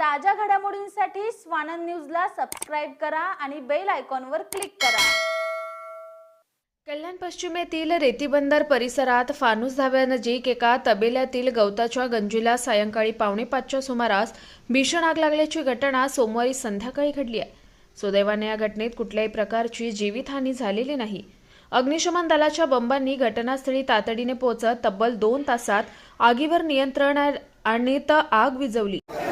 ताज्या घडामोडींसाठी स्वानंद न्यूजला सबस्क्राईब करा आणि बेल आयकॉनवर क्लिक करा. कल्याण पश्चिमेतील रेतीबंदर परिसरात फानुस धाब्यानजीक एका तबेल्यातील गवताच्या गंजीला सायंकाळी पावणेपाचच्या सुमारास भीषण आग लागल्याची घटना सोमवारी संध्याकाळी घडली आहे. सुदैवाने या घटनेत कुठल्याही प्रकारची जीवितहानी झालेली नाही. अग्निशमन दलाच्या बंबांनी घटनास्थळी तातडीने पोहोचत तब्बल दोन तासात आगीवर नियंत्रण आणत आग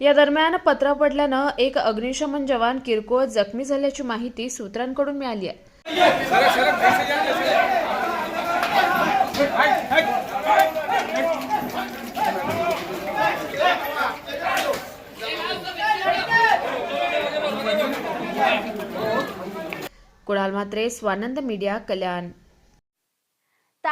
या दरम्यान पत्र पडल्यानं एक अग्निशमन जवान किरकोळ जखमी झाल्याची माहिती सूत्रांकडून मिळाली आहे. कुणाल म्हात्रे स्वानंद मीडिया कल्याण.